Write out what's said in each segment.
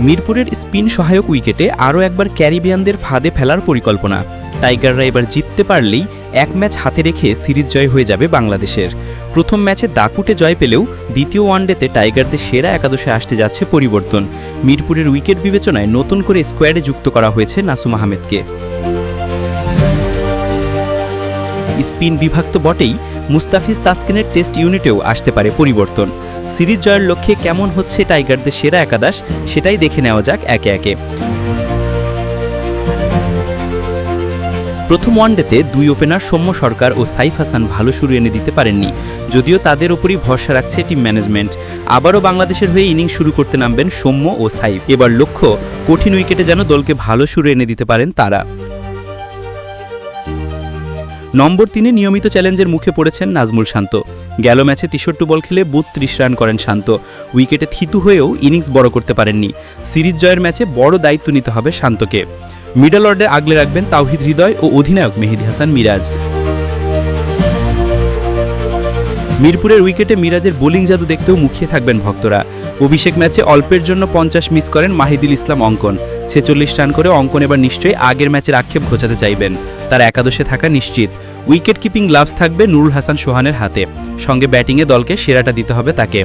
মিরপুরের স্পিন সহায়ক উইকেটে আরও একবার ক্যারিবিয়ানদের ফাঁদে ফেলার পরিকল্পনা। টাইগাররা এবার জিততে পারলেই এক ম্যাচ হাতে রেখে সিরিজ জয় হয়ে যাবে বাংলাদেশের। প্রথম ম্যাচে দাকুটে জয় পেলেও দ্বিতীয় ওয়ানডেতে টাইগারদের সেরা একাদশে আসতে যাচ্ছে পরিবর্তন। মিরপুরের উইকেট বিবেচনায় নতুন করে স্কোয়াডে যুক্ত করা হয়েছে নাসুম আহমেদকে। স্পিন বিভাগ তো বটেই, মুস্তাফিজ তাসকিনের টেস্ট ইউনিটেও আসতে পারে পরিবর্তন। সিরিজ জয়ের লক্ষ্যে কেমন হচ্ছে টাইগারদের সেরা একাদশ, সেটাই দেখে নেওয়া যাক একে একে। প্রথম ওয়ানডেতে দুই ওপেনার সৌম্য সরকার ও সাইফ হাসান ভালো শুরু এনে দিতে পারেননি, যদিও তাদের ওপরই ভরসা রাখছে টিম ম্যানেজমেন্ট। আবারও বাংলাদেশের হয়ে ইনিংস শুরু করতে নামবেন সৌম্য ও সাইফ। এবার লক্ষ্য, কঠিন উইকেটে যেন দলকে ভালো শুরু এনে দিতে পারেন তারা। নম্বর তিনে নিয়মিত চ্যালেঞ্জের মুখে পড়েছেন নাজমুল শান্ত। গেল ম্যাচে তিষট্টু বল খেলে বত্রিশ রান করেন শান্ত। উইকেটে থিতু হয়েও ইনিংস বড় করতে পারেননি। সিরিজ জয়ের ম্যাচে বড় দায়িত্ব নিতে হবে শান্তকে। মিডল অর্ডে আগলে রাখবেন তাওহিদ হৃদয় ও অধিনায়ক মেহেদি হাসান মিরাজ। মিরপুরের উইকেটে মিরাজের বোলিং জাদু দেখতেও মুখিয়ে থাকবেন ভক্তরা। অভিষেক ম্যাচে অল্পের জন্য পঞ্চাশ মিস করেন মাহিদুল ইসলাম অঙ্কন। ছেচল্লিশ রান করে অঙ্কন এবার নিশ্চয়ই আগের ম্যাচের আক্ষেপ ঘোচাতে চাইবেন। তার একাদশে থাকা নিশ্চিত। উইকেট কিপিং গ্লাভস থাকবে নুরুল হাসান সোহানের হাতে। সঙ্গে ব্যাটিংয়ে দলকে সেরাটা দিতে হবে তাকে।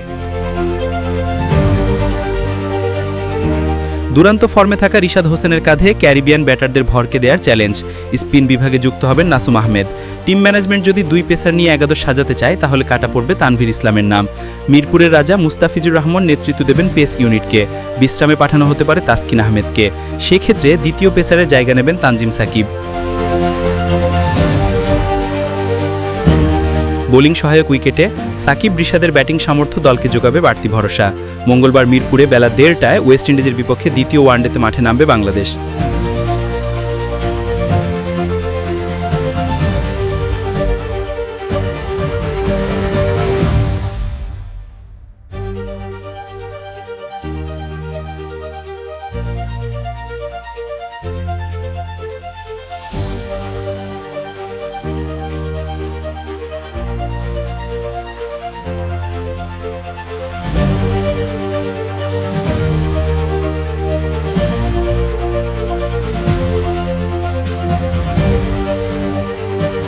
দুরান্ত ফর্মে থাকা রিশাদ হোসেনের কাঁধে ক্যারিবিয়ান ব্যাটারদের ভরকে দেওয়ার চ্যালেঞ্জ। স্পিন বিভাগে যুক্ত হবেন নাসুম আহমেদ। টিম ম্যানেজমেন্ট যদি দুই পেসার নিয়ে একাদশ সাজাতে চায়, তাহলে কাটা পড়বে তানভীর ইসলামের নাম। মিরপুরের রাজা মুস্তাফিজুর রহমান নেতৃত্ব দেবেন পেস ইউনিটকে। বিশ্রামে পাঠানো হতে পারে তাসকিন আহমেদকে। সেক্ষেত্রে দ্বিতীয় পেসারের জায়গা নেবেন তানজিম সাকিব। বোলিং সহায়ক উইকেটে সাকিব রিশাদের ব্যাটিং সামর্থ্য দলকে যোগাবে বাড়তি ভরসা। মঙ্গলবার মিরপুরে বেলা দেড়টায় ওয়েস্ট ইন্ডিজের বিপক্ষে দ্বিতীয় ওয়ানডেতে মাঠে নামবে বাংলাদেশ।